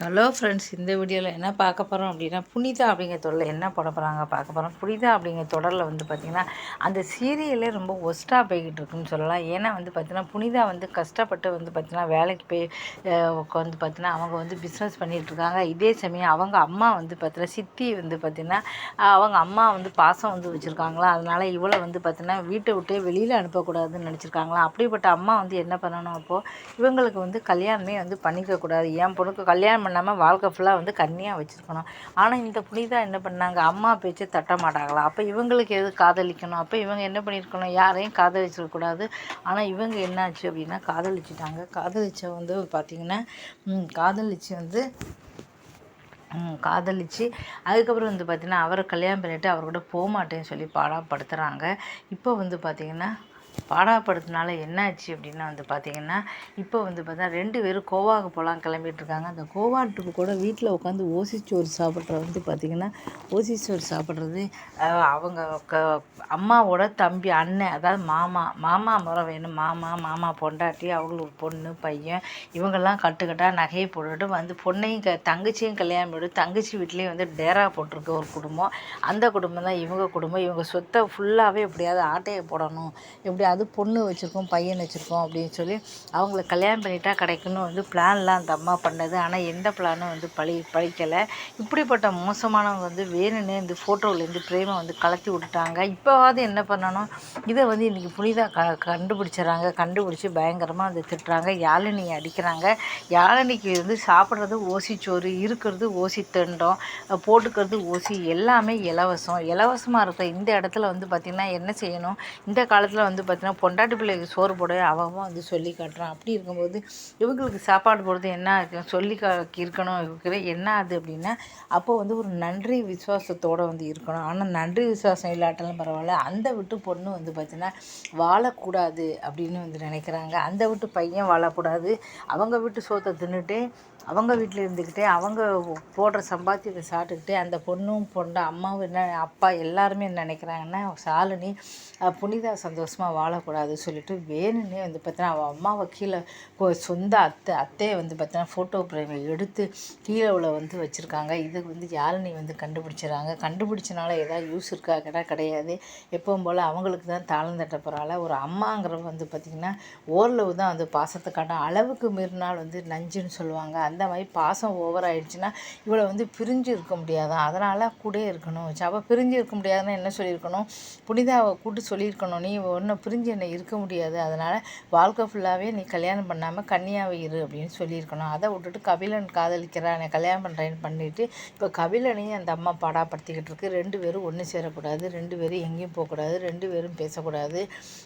Hello friends இந்த வீடியோவில் என்ன பார்க்க போகிறோம் அப்படின்னா புனிதா அப்படிங்கிற தொடரில் என்ன போட போகிறாங்க பார்க்க போகிறோம் புனிதா அப்படிங்கிற தொடரில் வந்து பார்த்திங்கன்னா அந்த சீரியலே ரொம்ப ஒஸ்ட்டாக போய்கிட்டு இருக்குன்னு சொல்லலாம். ஏன்னா வந்து பார்த்திங்கன்னா புனிதா வந்து கஷ்டப்பட்டு வந்து பார்த்திங்கன்னா வேலைக்கு போய் உட்காந்து வந்து பார்த்திங்கன்னா அவங்க வந்து பிஸ்னஸ் பண்ணிகிட்டு இருக்காங்க. இதே சமயம் அவங்க அம்மா வந்து பார்த்திங்கன்னா சித்தி வந்து பார்த்திங்கன்னா அவங்க அம்மா வந்து பாசம் வந்து வச்சுருக்காங்களா? அதனால் இவளை வந்து பார்த்திங்கன்னா வீட்டை விட்டே வெளியில் அனுப்பக்கூடாதுன்னு நினச்சிருக்காங்களா? அப்படிப்பட்ட அம்மா வந்து என்ன பண்ணணும் அப்போது இவங்களுக்கு வந்து கல்யாணமே வந்து பண்ணிக்க கூடாது என் பொண்ணுக்கு கல்யாணம் பண்ணாமல் வாழ்க்கை ஃபுல்லாக வந்து கண்ணியாக வச்சுருக்கணும். ஆனால் இந்த புனிதா என்ன பண்ணாங்க? அம்மா பேச்சு தட்ட மாட்டாங்களா? அப்போ இவங்களுக்கு எது காதலிக்கணும்? அப்போ இவங்க என்ன பண்ணியிருக்கணும் யாரையும் காதலிச்சிடக்கூடாது ஆனால் இவங்க என்னாச்சு அப்படின்னா காதலிச்சிட்டாங்க. காதலிச்ச வந்து பார்த்திங்கன்னா காதலிச்சு வந்து காதலிச்சு அதுக்கப்புறம் வந்து பார்த்திங்கன்னா அவரை கல்யாணம் பண்ணிவிட்டு அவர் கூட போக மாட்டேன்னு சொல்லி பாடாப்படுத்துகிறாங்க இப்போ வந்து பார்த்திங்கன்னா பாடாப்படுத்தினால என்னாச்சு அப்படின்னா வந்து பார்த்திங்கன்னா இப்போ வந்து பார்த்தா ரெண்டு பேரும் கோவாவுக்கு போகலாம் கிளம்பிட்டு இருக்காங்க அந்த கோவா ட்ரிப்பு கூட வீட்டில் உட்காந்து ஓசிச்சோறு சாப்பிட்றது வந்து பார்த்திங்கன்னா ஓசிச்சோறு சாப்பிட்றது அவங்க க அம்மாவோட தம்பி அண்ணன் அதாவது மாமா மாமா முறை வேணும். மாமா மாமா பொண்டாட்டி அவங்களுக்கு பொண்ணு பையன் இவங்கெல்லாம் கட்டுக்கட்டாக நகையை போட்டுட்டு வந்து பொண்ணையும் க தங்கச்சியும் கல்யாணம் பண்ணி தங்கச்சி வீட்லேயும் வந்து டேரா போட்டிருக்க ஒரு குடும்பம். அந்த குடும்பம் தான் இவங்க குடும்பம். இவங்க சொத்தை ஃபுல்லாகவே எப்படியாவது ஆட்டையை போடணும். எப்படியாவது பொண்ணு வச்சுருக்கோம் பையன் வச்சுருக்கோம் அப்படின்னு சொல்லி அவங்கள கல்யாணம் பண்ணிட்டா கிடைக்குன்னு வந்து பிளான்லாம் அந்த அம்மா பண்ணது. ஆனால் எந்த பிளானும் வந்து பழி பழிக்கலை. இப்படிப்பட்ட மோசமானவங்க வந்து வேணும்னே இந்த ஃபோட்டோவிலேருந்து பிரேமை வந்து கலத்தி விட்டுட்டாங்க. இப்போவாது என்ன பண்ணணும்? இதை வந்து இன்றைக்கி புனிதா க கண்டுபிடிச்சிடறாங்க. கண்டுபிடிச்சி பயங்கரமாக வந்து திட்டுறாங்க. யாழினியை அடிக்கிறாங்க. யாழினிக்கு வந்து சாப்பிட்றது ஓசிச்சோறு இருக்கிறது ஓசி திண்டம் போட்டுக்கிறது ஓசி எல்லாமே இலவசம். இலவசமாக இருக்கிற இந்த இடத்துல வந்து பார்த்திங்கன்னா என்ன செய்யணும்? இந்த காலத்தில் வந்து பார்த்தினா பொண்டாட்டி பிள்ளைக்கு சோறு போட அவன் வந்து சொல்லி காட்டுறான். அப்படி இருக்கும்போது இவங்களுக்கு சாப்பாடு போடுறது என்ன இருக்கு? சொல்லி கா இருக்கணும் இருக்கிற என்ன அது அப்படின்னா அப்போ வந்து ஒரு நன்றி விசுவாசத்தோடு வந்து இருக்கணும். ஆனால் நன்றி விசுவாசம் இல்லாட்டாலும் பரவாயில்ல. அந்த விட்டு பொண்ணு வந்து பார்த்திங்கன்னா வாழக்கூடாது அப்படின்னு வந்து நினைக்கிறாங்க. அந்த விட்டு பையன் வாழக்கூடாது. அவங்க வீட்டு சோத்தை தின்னுட்டு அவங்க வீட்டில் இருந்துக்கிட்டே அவங்க போடுற சம்பாத்தியத்தை சாப்பிட்டுக்கிட்டே அந்த பொண்ணும் பொண்ணு அம்மாவும் என்ன அப்பா எல்லாருமே என்ன நினைக்கிறாங்கன்னா சாலினி புனிதா சந்தோஷமாக வாழக்கூடாது சொல்லிட்டு வேணுன்னே வந்து பார்த்தீங்கன்னா அவள் அம்மாவை கீழே சொந்த அத்தை அத்தையை வந்து பார்த்தீங்கன்னா ஃபோட்டோ பிரேமை எடுத்து கீழே உள்ள வந்து வச்சுருக்காங்க. இது வந்து யாழினி வந்து கண்டுபிடிச்சிடறாங்க? கண்டுபிடிச்சனால ஏதாவது யூஸ் இருக்கா? கேட்டால் கிடையாது. எப்பவும் போல் அவங்களுக்கு தான் தாளம் தட்ட ஒரு அம்மாங்கிறவ வந்து பார்த்திங்கன்னா ஓரளவு தான் வந்து பாசத்தை காட்டும். அளவுக்கு மீறினால் வந்து நஞ்சுன்னு சொல்லுவாங்க. அந்த மாதிரி பாசம் ஓவர் ஆயிடுச்சுன்னா இவளை வந்து பிரிஞ்சு இருக்க முடியாதான் அதனால் கூடயே இருக்கணும். அவள் பிரிஞ்சு இருக்க முடியாதுன்னா என்ன சொல்லியிருக்கணும்? புனிதாவை கூட்டு சொல்லியிருக்கணும். நீ ஒன்று பிரிஞ்சு என்னை இருக்க முடியாது. அதனால் வாழ்க்கை ஃபுல்லாகவே நீ கல்யாணம் பண்ணாமல் கன்னியாவை இரு அப்படின்னு சொல்லியிருக்கணும். அதை விட்டுட்டு கபிலன் காதலிக்கிறான். என்னை கல்யாணம் பண்ணுறேன்னு பண்ணிவிட்டு இப்போ கபிலனையும் அந்த அம்மா பாடாப்படுத்திக்கிட்டு இருக்கு. ரெண்டு பேரும் ஒன்று சேரக்கூடாது. ரெண்டு பேரும் எங்கேயும் போகக்கூடாது. ரெண்டு பேரும் பேசக்கூடாது.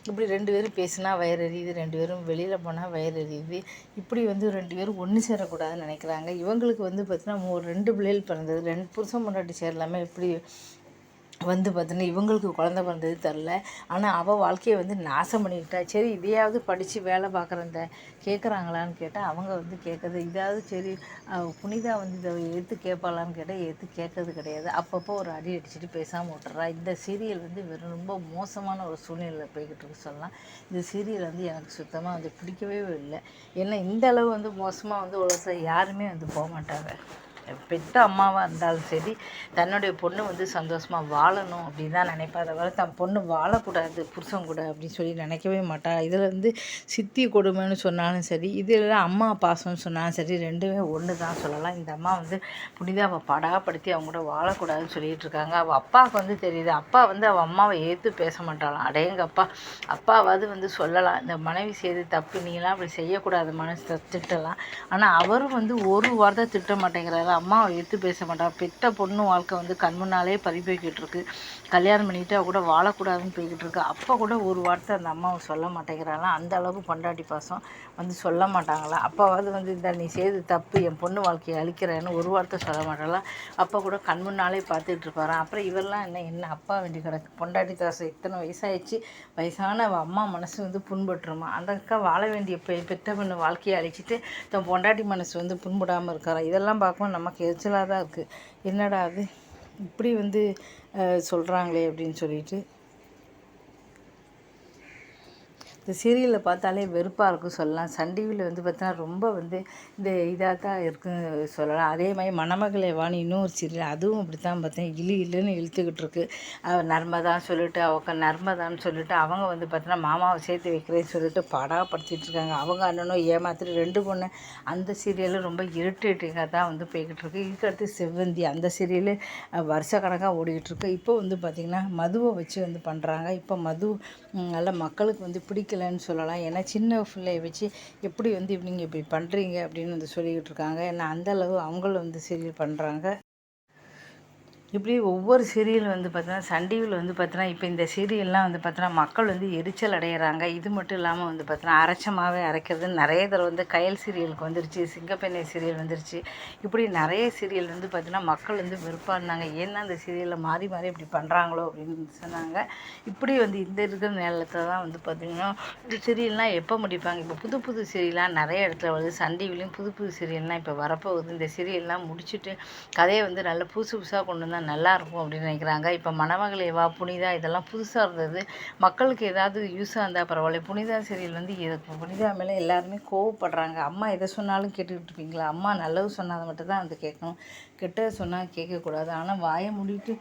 இப்படி ரெண்டு பேரும் பேசினா வயிறு எரியுது. ரெண்டு பேரும் வெளியில் போனால் வயிறு எரியுது. இப்படி வந்து ரெண்டு பேரும் ஒன்று சேரக்கூடாதுன்னு நினைக்கிறாங்க. இவங்களுக்கு வந்து பார்த்தீங்கன்னா ரெண்டு பிள்ளைகள் பிறந்தது. ரெண்டு புருஷன் முன்னாடி சேரலாமே. எப்படி வந்து பார்த்தீங்கன்னா இவங்களுக்கு குழந்த பிறந்தது தெரில ஆனால் அவள் வாழ்க்கையை வந்து நாசம் பண்ணிக்கிட்டா. சரி இதையாவது படித்து வேலை பார்க்குற இந்த கேட்குறாங்களான்னு கேட்டால் அவங்க வந்து கேட்குறது இதாவது சரி புனிதா வந்து இதை எடுத்து கேட்பாளான்னு கேட்டால் எடுத்து கேட்கறது கிடையாது. அப்பப்போ ஒரு அடி அடிச்சுட்டு பேசாமல் விட்டுறா. இந்த சீரியல் வந்து வெறும் ரொம்ப மோசமான ஒரு சூழ்நிலையில் போய்கிட்டு இருக்கு சொல்லலாம். இந்த சீரியல் வந்து எனக்கு சுத்தமாக வந்து பிடிக்கவே இல்லை. ஏன்னா இந்த அளவு வந்து மோசமாக வந்து உலக யாருமே வந்து போக மாட்டாங்க. பெத்த அம்மாவாக இருந்தாலும் சரி தன்னுடைய பொண்ணு வந்து சந்தோஷமாக வாழணும் அப்படின்னு தான் நினைப்பா தவிர தன் பொண்ணு வாழக்கூடாது புருஷன் கூட அப்படின்னு சொல்லி நினைக்கவே மாட்டா. இதில் வந்து சித்தி கொடுமைன்னு சொன்னாலும் சரி இதில் அம்மா பாசம்னு சொன்னாலும் சரி ரெண்டுமே ஒன்று தான் சொல்லலாம். இந்த அம்மா வந்து புனிதாவை படாப்படுத்தி அவங்க கூட வாழக்கூடாதுன்னு சொல்லிகிட்ருக்காங்க அவள் அப்பாவுக்கு வந்து தெரியுது. அப்பா வந்து அவள் அம்மாவை ஏற்று பேச மாட்டாளாம். அடையங்கப்பா அப்பாவது அப்பாவாவது வந்து சொல்லலாம். இந்த மனைவி செய்து தப்பு நீங்களாம் அப்படி செய்யக்கூடாது மனசு திட்டலாம். ஆனால் அவரும் வந்து ஒரு வார்த்தை திட்ட மாட்டேங்கிறாரு. அம்மாவை எடுத்து பேச மாட்டான் பெத்த பொண்ணு வாழ்க்கை வந்து கண் முன்னாலே பறி போய்கிட்டு இருக்கு கல்யாணம் பண்ணிட்டு அவ கூட வாழக்கூடாதுன்னு போய்கிட்டு இருக்கு அப்போ கூட ஒரு வார்த்தை அந்த அம்மாவை சொல்ல மாட்டேங்கிறாளாம். அந்த அளவுக்கு பொண்டாட்டி பாசம். வந்து சொல்ல மாட்டாங்களா? அப்பாவது வந்து இந்த நீ செய்து தப்பு என் பொண்ணு வாழ்க்கையை அழிக்கிறேன்னு ஒரு வார்த்தை சொல்ல மாட்டாங்களா அப்போ கூட கண் முன்னாலே பார்த்துட்டு இருப்பாராம். அப்புறம் இவரெல்லாம் என்ன என்ன அப்பா வேண்டி கிடக்கு? பொண்டாட்டி தாசை இத்தனை வயசாகிடுச்சு வயசான அம்மா மனசு வந்து புண்பட்டுருமா? அந்த அக்கா வாழ வேண்டிய பெ பெத்த பொண்ணு வாழ்க்கையை அழிச்சிட்டு தன் பொண்டாட்டி மனசு வந்து புண்படாமல் இருக்காரா? இதெல்லாம் பார்க்கும்போது நமக்கு எரிச்சலாக தான் இருக்குது என்னடா அது? இப்படி வந்து சொல்கிறாங்களே அப்படின்னு சொல்லிட்டு இந்த சீரியலில் பார்த்தாலே வெறுப்பாக இருக்கும் சொல்லலாம். சன் டிவியில் வந்து பார்த்தா ரொம்ப வந்து இந்த இதாக தான் இருக்குன்னு சொல்லலாம். அதே மாதிரி மணமகளே வாணி இன்னொரு சீரியல் அதுவும் அப்படி தான் பார்த்தேன். இழு இழுன்னு இழுத்துக்கிட்டு இருக்கு. அவ நர்மதான்னு சொல்லிட்டு அவங்க நர்மதான்னு சொல்லிட்டு அவங்க வந்து பார்த்தோன்னா மாமாவை சேர்த்து வைக்கிறேன்னு சொல்லிட்டு படாப்படுத்திட்டு இருக்காங்க. அவங்க அண்ணனும் ஏமாத்திட்டு ரெண்டு பொண்ணு. அந்த சீரியலும் ரொம்ப இரிட்டேட்டிங்காக தான் வந்து போய்கிட்டு இருக்கு. இதுக்கடுத்து செவ்வந்தி. அந்த சீரியலு வருஷ கணக்காக ஓடிக்கிட்டு இருக்கு. இப்போ வந்து பார்த்திங்கன்னா மதுவை வச்சு வந்து பண்ணுறாங்க இப்போ மது நல்ல மக்களுக்கு வந்து பிடிக்கலன்னு சொல்லலாம். ஏன்னா சின்ன பிள்ளைய வச்சு எப்படி வந்து நீங்கள் இப்படி பண்ணுறீங்க அப்படின்னு வந்து சொல்லிக்கிட்டு இருக்காங்க. ஏன்னா அந்த அளவு அவங்களும் வந்து சீரியல் பண்ணுறாங்க இப்படி ஒவ்வொரு சீரியல் வந்து பார்த்தீங்கன்னா சன் டிவியில் வந்து பார்த்தீங்கன்னா இப்போ இந்த சீரியல்லாம் வந்து பார்த்தீங்கன்னா மக்கள் வந்து எரிச்சல் அடைகிறாங்க இது மட்டும் இல்லாமல் வந்து பார்த்தீங்கன்னா அரைச்சமாகவே அரைக்கிறது. நிறைய தடவை வந்து கயல் சீரியலுக்கு வந்துருச்சு சிங்கப்பெண்ணை சீரியல் வந்துருச்சு. இப்படி நிறைய சீரியல் வந்து பார்த்தீங்கன்னா மக்கள் வந்து வெறுப்பாடினாங்க ஏன்னா அந்த சீரியலில் மாறி மாறி இப்படி பண்ணுறாங்களோ அப்படின்னு சொன்னாங்க. இப்படி வந்து இந்த இருக்கிற நேரத்தில் தான் வந்து பார்த்திங்கன்னா இந்த சீரியல்லாம் எப்போ முடிப்பாங்க? இப்போ புது புது சீரியல்லாம் நிறைய இடத்துல வருது. சன் டிவிலையும் புது புது சீரியல்லாம் இப்போ வரப்போகுது. இந்த சீரியல்லாம் முடிச்சுட்டு கதையை வந்து நல்லா புதுசு புதுசாக கொண்டு வந்தால் நல்லாயிருக்கும் அப்படின்னு நினைக்கிறாங்க. இப்போ மணமகளே வா புனிதா இதெல்லாம் புதுசாக இருந்தது. மக்களுக்கு ஏதாவது யூஸாக இருந்தால் பரவாயில்ல. புனிதா சீரியல் வந்து இது புனிதா மேலே எல்லாருமே கோவப்படுறாங்க. அம்மா எதை சொன்னாலும் கேட்டுக்கிட்டு இருப்பீங்களா? அம்மா நல்லது சொன்னதை மட்டும் தான் வந்து கேட்கணும். கெட்டது சொன்னால் கேட்கக்கூடாது. ஆனால் வாயை மூடிட்டு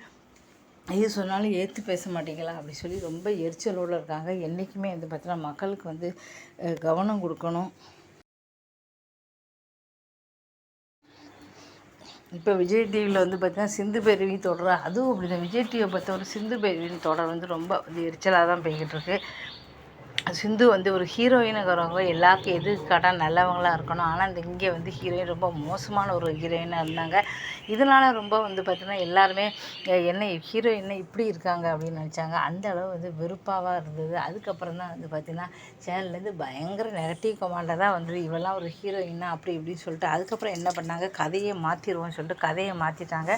எது சொன்னாலும் ஏற்று பேச மாட்டீங்களா? அப்படி சொல்லி ரொம்ப எரிச்சலோடு இருக்காங்க. என்றைக்குமே வந்து பார்த்தீங்கன்னா மக்களுக்கு வந்து கவனம் கொடுக்கணும். இப்போ விஜய் டிவியில் வந்து பார்த்தீங்கன்னா சிந்து பேரவி தொடர் அதுவும் அப்படி தான் விஜய் டிவியை பொறுத்தவரை சிந்து பேரவியின் தொடர் வந்து ரொம்ப வந்து எரிச்சலாக தான் போய்கிட்டு இருக்கு. சிந்து வந்து ஒரு ஹீரோயினுங்கிறவங்க எல்லாருக்கும் எதிர்காட்டாக நல்லவங்களாக இருக்கணும். ஆனால் இந்த இங்கே வந்து ஹீரோயின் ரொம்ப மோசமான ஒரு ஹீரோயினாக இருந்தாங்க. இதனால ரொம்ப வந்து பார்த்தீங்கன்னா எல்லாருமே ஹீரோ என்ன இப்படி இருக்காங்க? அப்படின்னு நினச்சாங்க. அந்த அளவு வந்து வெறுப்பாகவாக இருந்தது. அதுக்கப்புறம் தான் வந்து பார்த்திங்கன்னா சேனல்லேருந்து பயங்கர நெகட்டிவ் கமாண்டாக தான் வந்தது. இவெல்லாம் ஒரு ஹீரோயினா அப்படி இப்படின்னு சொல்லிட்டு அதுக்கப்புறம் என்ன பண்ணாங்க? கதையை மாற்றிடுவோம்னு சொல்லிட்டு கதையை மாற்றிட்டாங்க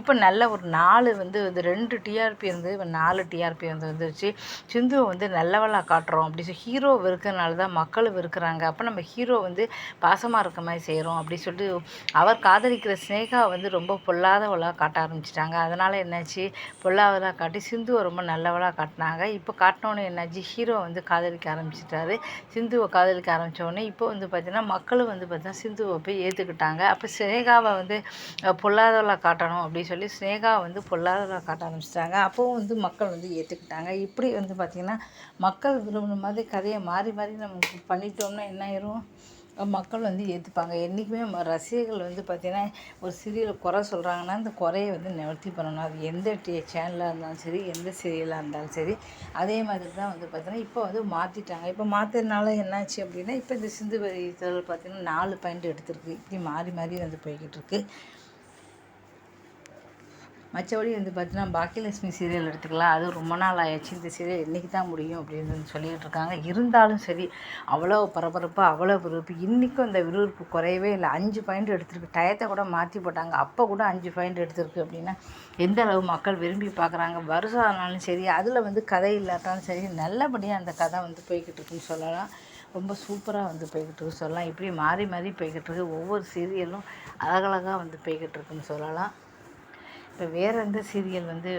இப்போ நல்ல ஒரு நாலு வந்து வந்து ரெண்டு டிஆர்பி இருந்தது இப்போ நாலு டிஆர்பி வந்து வந்துருச்சு. சிந்துவை வந்து நல்லவளாக காட்டுறோம் அப்படி சொல்லி ஹீரோ வெறுக்கிறனால தான் மக்களும் வெறுக்கிறாங்க. அப்போ நம்ம ஹீரோ வந்து பாசமாக இருக்க மாதிரி செய்கிறோம் அப்படி சொல்லிட்டு அவர் காதலிக்கிற ஸ்னேகா வந்து ரொம்ப பொல்லாதவளாக காட்ட ஆரம்பிச்சிட்டாங்க. அதனால் என்னாச்சு? பொல்லாதவளாக காட்டி சிந்துவை ரொம்ப நல்லவளாக காட்டினாங்க. இப்போ காட்டினோன்னே என்னாச்சு? ஹீரோ வந்து காதலிக்க ஆரம்பிச்சிட்டாரு. சிந்துவை காதலிக்க ஆரம்பித்தோடனே இப்போ வந்து பார்த்திங்கன்னா மக்களும் வந்து பார்த்திங்கன்னா சிந்துவை போய் ஏற்றுக்கிட்டாங்க அப்போ ஸ்னேகாவை வந்து பொல்லாதவளாக காட்டணும் அப்படின்னு சொல்லி ஸ்னேகாவை வந்து பொல்லாதவளாக காட்ட ஆரம்பிச்சிட்டாங்க. அப்போவும் வந்து மக்கள் வந்து ஏற்றுக்கிட்டாங்க இப்படி வந்து பார்த்திங்கன்னா மக்கள் விரும்பின மாதிரி கதையை மாறி மாறி நம்ம பண்ணிட்டோம்னா என்ன ஆயிரும்? மக்கள் வந்து ஏற்றுப்பாங்க என்றைக்குமே ரசிகர்கள் வந்து பார்த்திங்கன்னா ஒரு சீரியலை குறை சொல்கிறாங்கன்னா அந்த குறையை வந்து நிவர்த்தி பண்ணணும். அது எந்த டி சேனலாக இருந்தாலும் சரி எந்த சீரியலாக இருந்தாலும் சரி அதே மாதிரி தான் வந்து பார்த்திங்கன்னா இப்போ வந்து மாற்றிட்டாங்க இப்போ மாற்றுறதுனால என்னாச்சு அப்படின்னா இப்போ இந்த சிந்து இதழ் பார்த்திங்கன்னா நாலு பாயிண்ட் எடுத்திருக்கு. இப்படி மாறி மாறி வந்து போய்கிட்டு இருக்குது மற்றபடி வந்து பார்த்தீங்கன்னா பாக்கியலட்சுமி சீரியல் எடுத்துக்கலாம் அது ரொம்ப நாள் ஆயிடுச்சு. இந்த சீரியல் இன்றைக்கி தான் முடியும் அப்படின்னு சொல்லிகிட்டு இருக்காங்க. இருந்தாலும் சரி அவ்வளோ பரபரப்பு அவ்வளோ விறுவிறுப்பு இன்றைக்கும் இந்த விறுவிறுப்பு குறையவே இல்லை. அஞ்சு பாயிண்ட் எடுத்திருக்கு. டயத்தை கூட மாற்றி போட்டாங்க. அப்போ கூட அஞ்சு பாயிண்ட் எடுத்திருக்கு அப்படின்னா எந்த அளவு மக்கள் விரும்பி பார்க்குறாங்க? வருஷம் ஆனாலும் சரி அதில் வந்து கதை இல்லாட்டாலும் சரி நல்லபடியாக அந்த கதை வந்து போய்கிட்டு இருக்குன்னு சொல்லலாம். ரொம்ப சூப்பராக வந்து போய்கிட்டு இருக்கு சொல்லலாம். இப்படி மாறி மாறி போய்கிட்டு இருக்கு. ஒவ்வொரு சீரியலும் அழகழகாக வந்து போய்கிட்டு இருக்குன்னு சொல்லலாம். இப்போ வேறு எந்த சீரியல் வந்து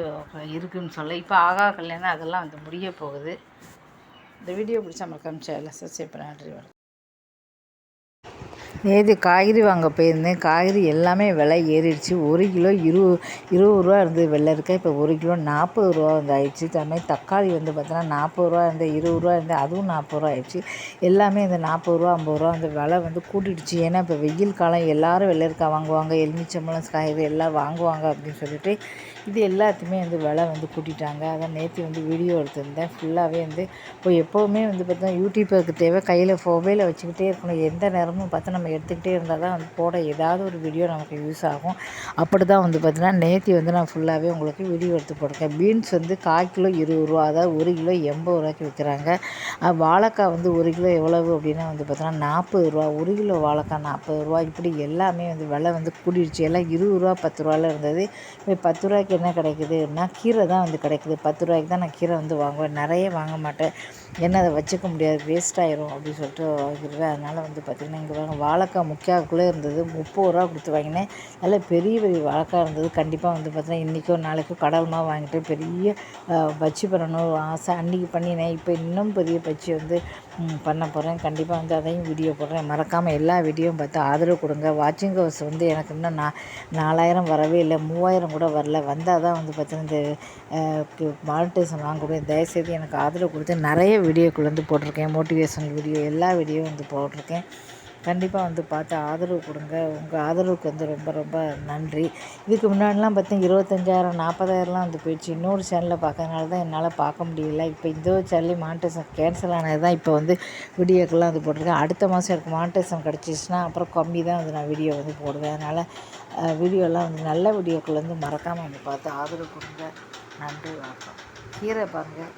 இருக்குன்னு சொல்ல இப்போ ஆகா கல்யாணம் அதெல்லாம் வந்து முடிய போகுது. இந்த வீடியோ பிடிச்சா மறக்காம சேனலை சப்ஸ்கிரைப் பண்ண. நன்றி வணக்கம். நேற்று காய்கறி வாங்க போயிருந்தேன். காய்கறி எல்லாமே விலை ஏறிடுச்சு. ஒரு கிலோ இரு இருபது ரூபா இருந்தது வெள்ளரிக்காய் இப்போ ஒரு கிலோ நாற்பது ரூபா வந்து ஆயிடுச்சு. தமிழ் தக்காளி வந்து பார்த்தோன்னா நாற்பது ரூபா இருந்து இருபது ரூபா இருந்தால் அதுவும் நாற்பது ரூபா ஆயிடுச்சு. எல்லாமே இந்த நாற்பது ரூபா ஐம்பது ரூபா அந்த விலை வந்து கூட்டிடுச்சு. ஏன்னா இப்போ வெயில் காலம் எல்லாரும் வெள்ளரிக்காய் வாங்குவாங்க எலுமிச்சம்பழம் காய்கறி எல்லாம் வாங்குவாங்க அப்படின்னு சொல்லிட்டு இது எல்லாத்தையுமே வந்து விலை வந்து கூட்டிட்டாங்க. அதான் நேற்று வந்து வீடியோ எடுத்திருந்தேன். ஃபுல்லாகவே வந்து இப்போ எப்போவுமே வந்து பார்த்தா யூடியூபருக்கு தேவை. கையில் மொபைலை வச்சுக்கிட்டே இருக்கணும். எந்த நேரமும் பார்த்தா நம்ம எடுத்துக்கிட்டே இருந்தால் தான் வந்து போட ஏதாவது ஒரு வீடியோ நமக்கு யூஸ் ஆகும். அப்படி தான் வந்து பார்த்தீங்கன்னா நேற்று வந்து நான் ஃபுல்லாகவே உங்களுக்கு வீடியோ எடுத்து போட்டிருக்கேன். பீன்ஸ் வந்து கால் கிலோ இருபது ரூபா அதாவது ஒரு கிலோ எண்பது ரூபாய்க்கு விற்கிறாங்க. வாழைக்காய் வந்து ஒரு கிலோ எவ்வளவு அப்படின்னா வந்து பார்த்தோன்னா நாற்பது ரூபா ஒரு கிலோ வாழைக்காய் நாற்பது ரூபா. இப்படி எல்லாமே வந்து விலை வந்து கூடிடுச்சு. எல்லாம் இருபது ரூபா பத்து ரூபால இருந்தது. இப்போ பத்து ரூபாய்க்கு ரூபாய்க்கு என்ன கிடைக்குதுன்னா கீரை தான் வந்து கிடைக்குது. பத்து ரூபாய்க்கு தான் நான் கீரை வந்து வாங்குவேன். நிறைய வாங்க மாட்டேன். ஏன்னா அதை வச்சுக்க முடியாது? வேஸ்ட் ஆயிரும் அப்படின்னு சொல்லிட்டு வாங்கிடுவேன். அதனால் வந்து பார்த்திங்கன்னா இங்கே வாங்க வாழைக்காய் முக்கியாக்குள்ளே இருந்தது. முப்பது ரூபா கொடுத்து வாங்கினேன். நல்ல பெரிய பெரிய வாழைக்காய் இருந்தது. கண்டிப்பாக வந்து பார்த்திங்கன்னா இன்றைக்கோ நாளைக்கோ கடல் வாங்கிட்டு பெரிய அஹ், பஜ்ஜி பண்ணணும் ஆசை அன்றைக்கி பண்ணினேன். இப்போ இன்னும் பெரிய பஜ்ஜி வந்து பண்ண போகிறேன் கண்டிப்பாக வந்து அதையும் வீடியோ போடுறேன். மறக்காமல் எல்லா வீடியோவும் பார்த்து ஆதரவு கொடுங்க. வாட்சிங் ஹவுஸ் வந்து எனக்கு இன்னும் நா நாலாயிரம் வரவே இல்லை. மூவாயிரம் கூட வரல. வந்து இருந்தால் தான் வந்து பார்த்தீங்கன்னா இந்த மானிட்டேஷன் வாங்கக்கூடிய தயவுசெய்து எனக்கு ஆதரவு கொடுத்து நிறைய வீடியோக்கள் வந்து போட்டிருக்கேன். மோட்டிவேஷனல் வீடியோ எல்லா வீடியோவும் வந்து போட்டிருக்கேன். கண்டிப்பாக வந்து பார்த்து ஆதரவு கொடுங்க. உங்கள் ஆதரவுக்கு வந்து ரொம்ப ரொம்ப நன்றி. இதுக்கு முன்னாடிலாம் பார்த்தீங்கன்னா இருபத்தஞ்சாயிரம் நாற்பதாயிரம்லாம் வந்து போயிடுச்சு. இன்னொரு சேனலில் பார்க்கறதுனால தான் என்னால் பார்க்க முடியல. இப்போ இந்த சேனலே மானிட்டேஷன் கேன்சல் ஆனது தான் இப்போ வந்து வீடியோக்கெல்லாம் வந்து போட்டிருக்கேன். அடுத்த மாதம் எனக்கு மானிட்டேஷன் கிடச்சிச்சின்னா அப்புறம் கம்மி தான் வந்து நான் வீடியோ வந்து போடுவேன். அதனால் வீடியோலாம் வந்து நல்ல வீடியோக்கள் வந்து மறக்காமல் வந்து பார்த்து ஆதரவு கொடுங்க. நன்றி வணக்கம். கீரை பாருங்கள்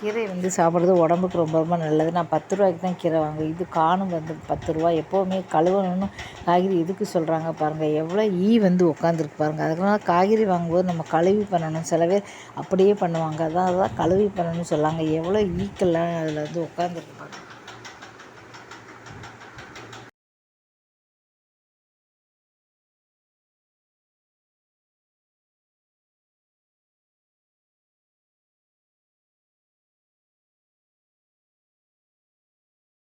கீரை வந்து சாப்பிட்றது உடம்புக்கு ரொம்ப ரொம்ப நல்லது. நான் பத்து ரூபாய்க்கு தான் கீரை வாங்குவேன். இது காணும் வந்து பத்து ரூபா எப்போவுமே கழுவணும்னு காய்கறி எதுக்கு சொல்கிறாங்க பாருங்கள் எவ்வளோ ஈ வந்து உட்காந்துருக்கு பாருங்கள் அதுக்குனால காய்கறி வாங்கும்போது நம்ம கழுவி பண்ணணும். சில பேர் அப்படியே பண்ணுவாங்க. அதான் அதான் கழுவி பண்ணணும்னு சொல்லாங்க. எவ்வளோ ஈக்கெல்லாம் அதில் வந்து உட்காந்துருக்கு பாருங்கள்